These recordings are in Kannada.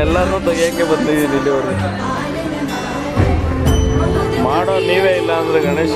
ಎಲ್ಲಾನು ತೆಗಿಯಕ್ಕೆ ಬಂದಿದ್ದೀನಿ ಇಲ್ಲಿವರೆಗೆ. ಮಾಡೋ ನೀವೇ ಇಲ್ಲ ಅಂದ್ರೆ ಗಣೇಶ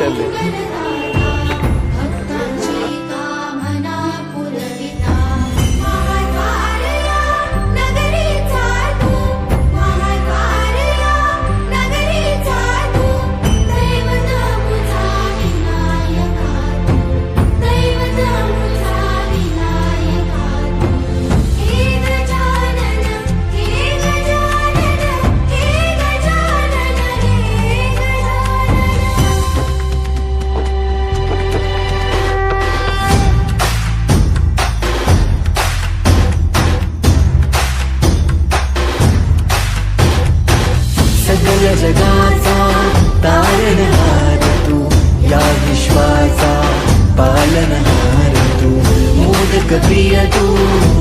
मोदक प्रिय तू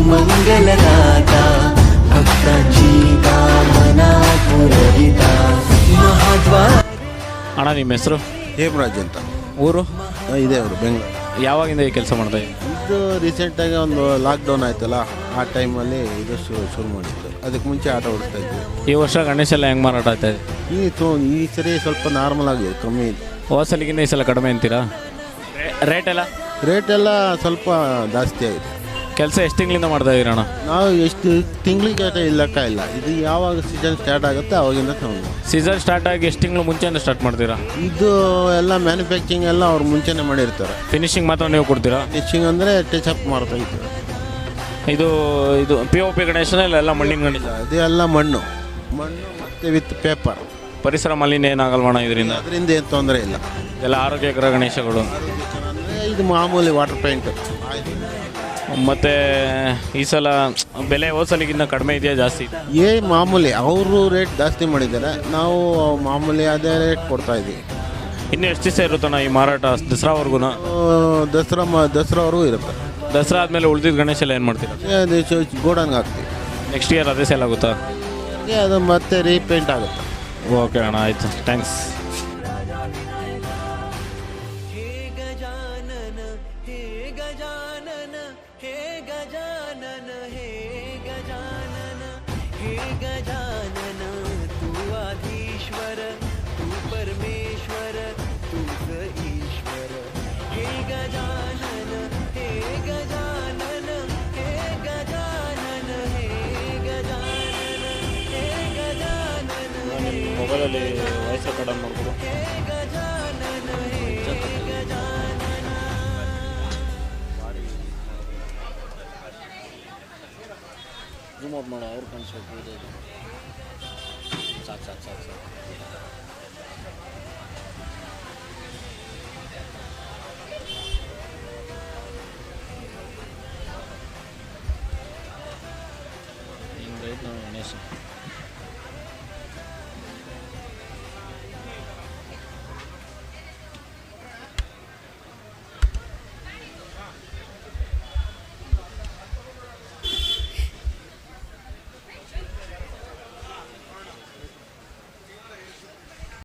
मंगलदाता भक्तांची कामना पुरविता महाद्वार ಅಣ್ಣ ನಿಮ್ಮ ಹೆಸರು ಹೇಮರಾಜ್ ಅಂತ ಊರು ಇದೆ ಅವರು ಬೆಂಗಳೂರು ಯಾವಾಗಿಂದ ಈ ಕೆಲಸ ಮಾಡ್ತಾ ಇದ್ದೀವಿ ಇದು ರೀಸೆಂಟಾಗಿ ಒಂದು ಲಾಕ್ಡೌನ್ ಆಯ್ತಲ್ಲ ಆ ಟೈಮಲ್ಲಿ ಇದು ಶು- ಶುರು ಮಾಡಿದ್ದು ಅದಕ್ಕೆ ಮುಂಚೆ ಆಟ ಓಡಿಸ್ತಾ ಇದ್ವಿ ಈ ವರ್ಷ ಗಣೇಶ ಎಲ್ಲ ಹೆಂಗೆ ಮಾರಾಟ ಆಗ್ತಾ ಇದೆ ಈ ತೋ ಈ ಸರಿ ಸ್ವಲ್ಪ ನಾರ್ಮಲ್ ಆಗಿದೆ ಕಮ್ಮಿ ಇದೆ ಹೋದ ಸಲಿಗಿಂತ ಈ ಸಲ ಕಡಿಮೆ ಅಂತೀರಾ ರೇಟ್ ಎಲ್ಲ ರೇಟ್ ಎಲ್ಲ ಸ್ವಲ್ಪ ಜಾಸ್ತಿ ಆಗಿದೆ. ಕೆಲಸ ಎಷ್ಟು ತಿಂಗಳಿಂದ ಮಾಡ್ತಾ ಇದೀರ ನಾವು ಎಷ್ಟು ತಿಂಗಳಿಗೆ ಲೆಕ್ಕ ಇಲ್ಲ. ಇದು ಯಾವಾಗ ಸೀಸನ್ ಸ್ಟಾರ್ಟ್ ಆಗುತ್ತೆ ಅವಾಗಿಂದ ತಗೊಂಡು ಸೀಸನ್ ಸ್ಟಾರ್ಟ್ ಆಗಿ ಎಷ್ಟು ತಿಂಗಳು ಮುಂಚೆಯಿಂದ ಸ್ಟಾರ್ಟ್ ಮಾಡ್ತೀರಾ? ಇದು ಎಲ್ಲ ಮ್ಯಾನುಫ್ಯಾಕ್ಚರಿಂಗ್ ಎಲ್ಲ ಅವ್ರು ಮುಂಚೆನೇ ಮಾಡಿರ್ತಾರೆ. ಫಿನಿಶಿಂಗ್ ಮಾತ್ರ ನೀವು ಕೊಡ್ತೀರಾ? ಫಿನಿಶಿಂಗ್ ಅಂದರೆ ಟಚ್ ಅಪ್ ಮಾಡ್ತಾ ಇದ್ದೀರ ಇದು ಇದು ಪಿ ಒ ಪಿ ಗಣೇಶನ ಇಲ್ಲ ಎಲ್ಲ ಮಣ್ಣಿನ ಗಣೇಶ? ಅದು ಎಲ್ಲ ಮಣ್ಣು. ಮಣ್ಣು ಮತ್ತು ವಿತ್ ಪೇಪರ್ ಪರಿಸರ ಮಾಲಿನ್ಯ ಏನಾಗಲ್ವಣ ಇದರಿಂದ? ಅದರಿಂದ ಏನು ತೊಂದರೆ ಇಲ್ಲ. ಎಲ್ಲ ಆರೋಗ್ಯಕರ ಗಣೇಶಗಳು. ಇದು ಮಾಮೂಲಿ ವಾಟರ್ ಪೇಂಟ್ ಮತ್ತು ಈ ಸಲ ಬೆಲೆ ಹೋಸಲಿಗಿಂತ ಕಡಿಮೆ ಇದೆಯಾ ಜಾಸ್ತಿ? ಏ ಮಾಮೂಲಿ. ಅವರು ರೇಟ್ ಜಾಸ್ತಿ ಮಾಡಿದ್ದಾರೆ. ನಾವು ಮಾಮೂಲಿ ಅದೇ ರೇಟ್ ಕೊಡ್ತಾ ಇದ್ದೀವಿ ಇನ್ನು ಎಷ್ಟು ದಿವಸ ಇರುತ್ತಣ್ಣ ಈ ಮಾರಾಟ ದಸರಾವರೆಗೂ ಆ, ದಸರಾ ಮ ದಸರಾವರೆಗೂ ಇರುತ್ತೆ. ದಸರಾ ಆದಮೇಲೆ ಉಳಿದಿದ್ದ ಗಣೇಶ ಎಲ್ಲ ಏನು ಮಾಡ್ತೀರಾ? ಅದು ಗೋಡನ್ಗೆ ಹಾಕ್ತೀವಿ. ನೆಕ್ಸ್ಟ್ ಇಯರ್ ಅದೇ ಸೇಲ್ ಆಗುತ್ತಾ? ಏ, ಅದು ಮತ್ತೆ ರೀಪೇಂಟ್ ಆಗುತ್ತೆ. ಓಕೆ ಅಣ್ಣ ಆಯಿತು. ಥ್ಯಾಂಕ್ಸ್ हे गजानन तू आधीश्वर तू परमेश्वर तूच ईश्वर हे गजानन हे गजानन हे गजानन हे गजानन हे गजानन ಮೊಬೈಲಲ್ಲಿ ವಾಯ್ಸ್ ರೆಕಾರ್ಡ್ ಮಾಡ್ಬೋದು Jumat mana urkan sebut itu. Cat cat cat cat. Ingrid no Indonesia.